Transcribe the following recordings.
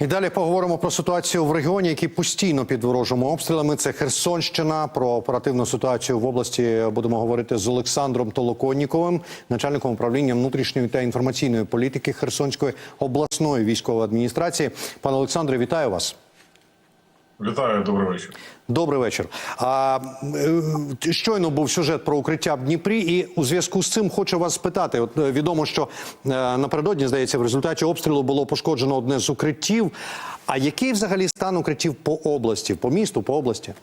І далі поговоримо про ситуацію в регіоні, який постійно під ворожими обстрілами. Це Херсонщина. Про оперативну ситуацію в області будемо говорити з Олександром Толоконніковим, начальником управління внутрішньої та інформаційної політики Херсонської обласної військової адміністрації. Пане Олександре, вітаю вас. Вітаю, добрий вечір. Добрий вечір. А е, щойно був сюжет про укриття в Дніпрі, і у зв'язку з цим хочу вас спитати. От е, відомо, що е, напередодні здається, в результаті обстрілу було пошкоджено одне з укриттів. А який взагалі стан укриттів по області, по місту, по області?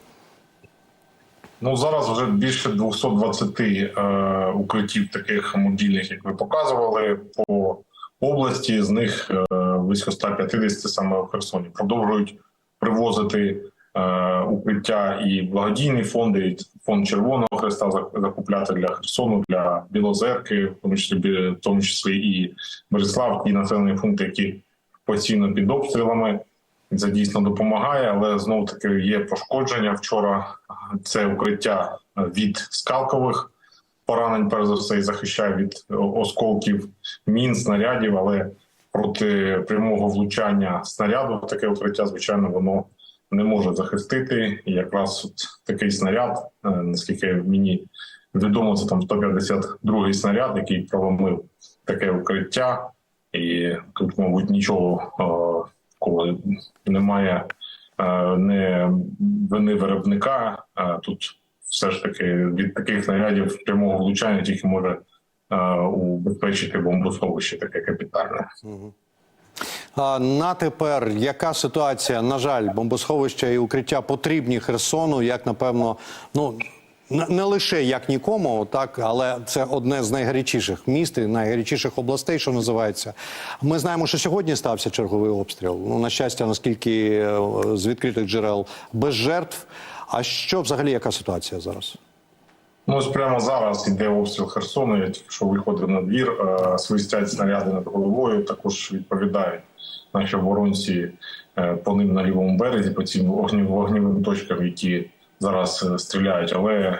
Ну зараз вже більше 220 е, укриттів таких мобільних, як ви показували, по області. З них е, близько 150 саме в Херсоні. Продовжують привозити е, укриття і благодійні фонди, і фонд Червоного Хреста закупляти для Херсону, для Білозерки, в тому числі в тому числі і Береслав, ті населені пункти, які постійно під обстрілами. Це дійсно допомагає, але знову таки є пошкодження. Вчора це укриття від скалкових поранень, перш за все, і захищає від осколків мін, снарядів. Але проти прямого влучання снаряду таке укриття, звичайно, воно не може захистити. І якраз от такий снаряд, е, наскільки мені відомо, це там 152-й снаряд, який проломив таке укриття, і тут, мабуть, нічого. е, коли немає е, не вини виробника, тут все ж таки від таких снарядів прямого влучання тільки може убезпечити бомбосховище таке капітальне. А на тепер яка ситуація? На жаль, бомбосховища і укриття потрібні Херсону, як напевно, ну. не- Не лише як нікому, так але це одне з найгарячіших міст і найгарячіших областей, що називається. Ми знаємо, що сьогодні стався черговий обстріл. Ну на щастя, наскільки е, з відкритих джерел без жертв. А що взагалі яка ситуація зараз? Ну ось прямо зараз іде обстріл Херсону. Я тільки що виходив на двір, е, свистять снаряди над головою. Також відповідають наші оборонці е, по ним на лівому березі, по цим вогнів- вогневим точкам, які зараз е, стріляють. Але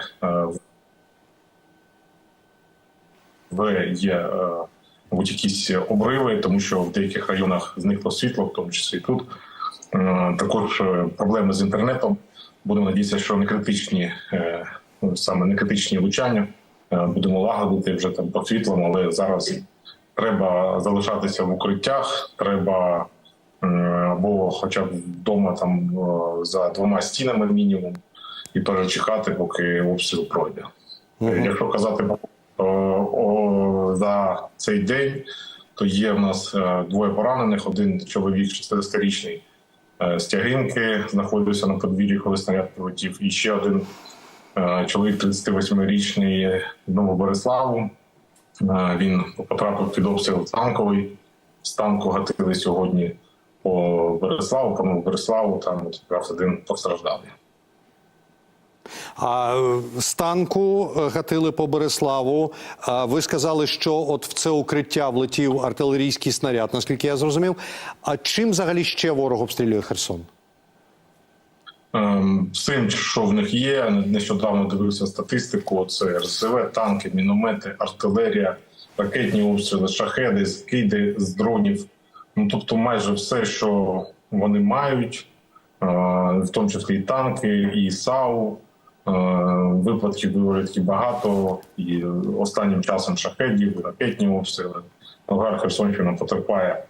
в є мабуть, якісь обриви, тому що в деяких районах зникло світло, в тому числі і тут. Також проблеми з інтернетом. Будемо надіятися, що не критичні, саме не критичні влучання. Е, Будемо лагодити вже там по світлом, але зараз треба залишатися в укриттях, треба е, або хоча б вдома там е, за двома стінами мінімум, і теж чекати, поки обстріл пройде. Е, Якщо казати о, о, за цей день, то є в нас е, двоє поранених. Один чоловік 60-річний е, з тягинки знаходився на подвір'ї, коли снаряд прилетів. І ще один е, чоловік 38-річний в Новобориславу. Е, Він потрапив під обстріл танковий. З танку гатили сьогодні по Береславу, по Новобориславу. Там якраз один постраждалий. А е, з танку е, гатили по Береславу. Ви сказали, що от в це укриття влетів артилерійський снаряд, наскільки я зрозумів. А чим взагалі ще ворог обстрілює Херсон? Ем, Всім, що в них є, нещодавно дивився статистику. Це РСЗВ, танки, міномети, артилерія, ракетні обстріли, шахеди, скиди з дронів. Ну тобто, майже все, що вони мають, е, в тому числі і танки, і САУ. Е, Випадків виворітки багато, і останнім часом шахедів, ракетні обстріли. Нагар Херсонщина потерпає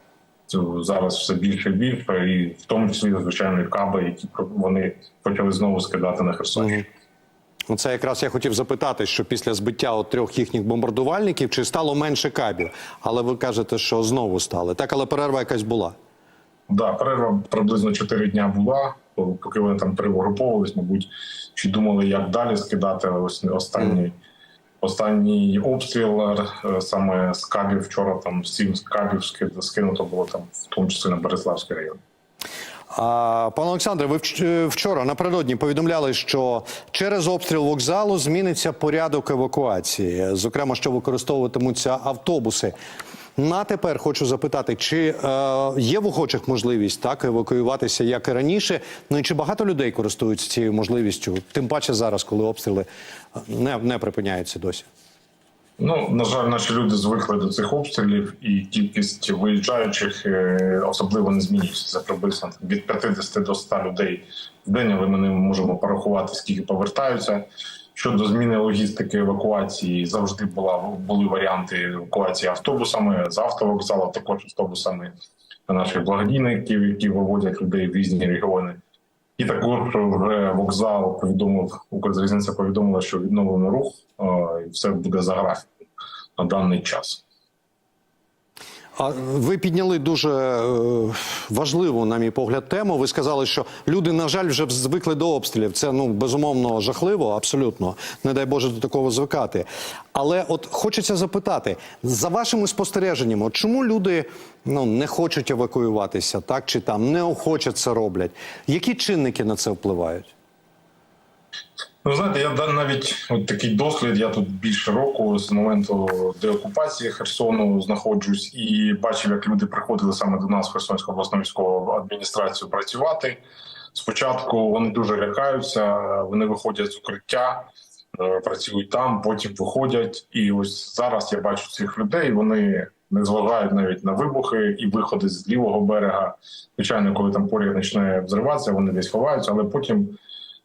зараз все більше і більше, і в тому числі звичайно і каби, які вони почали знову скидати на Херсонщину. Ну, Це якраз я хотів запитати, що після збиття от трьох їхніх бомбардувальників чи стало менше кабів? Але ви кажете, що знову стали. Так, але перерва якась була. Да, перерва приблизно 4 дня була. Поки вони там перегруповувались, мабуть, чи думали, як далі скидати. Ось останній останній обстріл е, саме з кабів вчора там сім кабів скинуто було там, в тому числі на Береславський район. А, пане Олександре, ви е, вчора напередодні повідомляли, що через обстріл вокзалу зміниться порядок евакуації, зокрема, що використовуватимуться автобуси. На тепер хочу запитати, чи е, є в охочих можливість так евакуюватися, як і раніше? Ну і чи багато людей користуються цією можливістю? Тим паче зараз, коли обстріли е, не, не припиняються досі. Ну, на жаль, наші люди звикли до цих обстрілів, і кількість виїжджаючих е, особливо не змінюється. Це приблизно від 50 до 100 людей в день, але ми не можемо порахувати, скільки повертаються. Щодо зміни логістики евакуації, завжди була були варіанти евакуації автобусами з автовокзалу, також автобусами наших благодійників, які виводять людей в різні регіони. І також вже вокзал повідомив, Укрзалізниця повідомила, що відновлено рух, е, і все буде за графіком на даний час. А ви підняли дуже е, важливу, на мій погляд, тему. Ви сказали, що люди, на жаль, вже звикли до обстрілів. Це ну безумовно жахливо, абсолютно. Не дай Боже до такого звикати. Але от хочеться запитати, за вашими спостереженнями, чому люди ну не хочуть евакуюватися, так чи там неохоче це роблять? Які чинники на це впливають? Ну, знаєте, я навіть от такий дослід. Я тут більше року з моменту деокупації Херсону знаходжусь і бачив, як люди приходили саме до нас в Херсонську обласну військову адміністрацію працювати. Спочатку вони дуже лякаються, вони виходять з укриття, е, працюють там, потім виходять. І ось зараз я бачу цих людей. Вони не зважають навіть на вибухи і виходи з лівого берега. Звичайно, коли там поряд почне взриватися, вони десь ховаються, але потім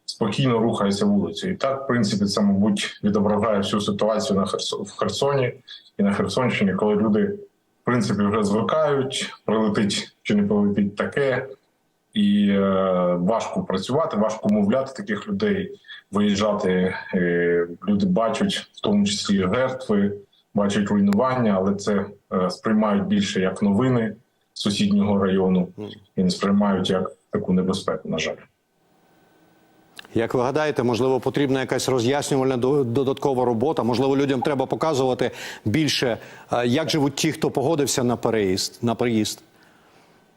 спокійно рухається вулицею. І так, в принципі, це, мабуть, відображає всю ситуацію на Херсо... в Херсоні і на Херсонщині, коли люди, в принципі, вже звикають, прилетить чи не прилетить таке, і е, важко працювати, важко мовляти таких людей, виїжджати. Е, люди бачать, в тому числі жертви, бачать руйнування, але це е, сприймають більше як новини сусіднього району і не сприймають як таку небезпеку, на жаль. Як ви гадаєте, можливо, потрібна якась роз'яснювальна до- додаткова робота? Можливо, людям треба показувати більше, е, як живуть ті, хто погодився на переїзд на переїзд.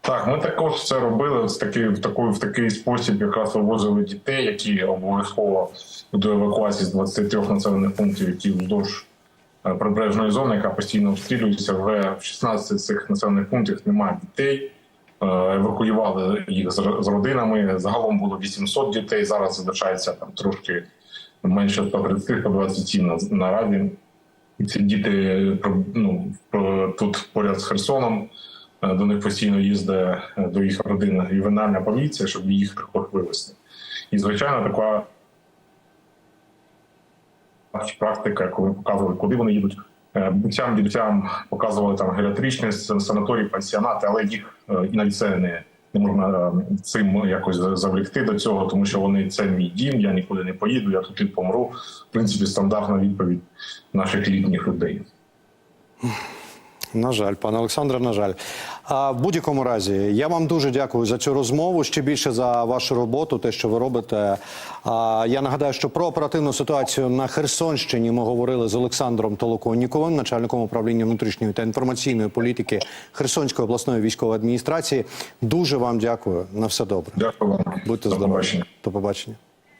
Так, ми також це робили в такий, в такий, в такий спосіб, якраз вивозили дітей, які обов'язково до евакуації з 23 населених пунктів, які вздовж е, прибережної зони, яка постійно обстрілюється. В 16 цих населених пунктів немає дітей. Е, Евакуювали їх з родинами. Загалом було 800 дітей. Зараз залишається там трошки менше 130, по 27 на, наразі. Ці діти ну, тут поряд з Херсоном. Е, До них постійно їздить е, до їх родин ювенальна поліція, щоб їх також вивезти. І звичайно, така практика, коли показували, куди вони їдуть. Е, Бабцям, дідусям показували там геріатричні санаторії, пансіонати, але їх е, і навіть це не, не можна е, цим якось завлекти до цього, тому що вони це мій дім, я нікуди не поїду, я тут і помру. В принципі, стандартна відповідь наших літніх людей. На жаль, пане Олександре, на жаль. А в будь-якому разі, я вам дуже дякую за цю розмову. Ще більше за вашу роботу, те, що ви робите. А я нагадаю, що про оперативну ситуацію на Херсонщині ми говорили з Олександром Толоконніковим, начальником управління внутрішньої та інформаційної політики Херсонської обласної військової адміністрації. Дуже вам дякую. На все добре. Дякую вам. Будьте До здорові. До побачення.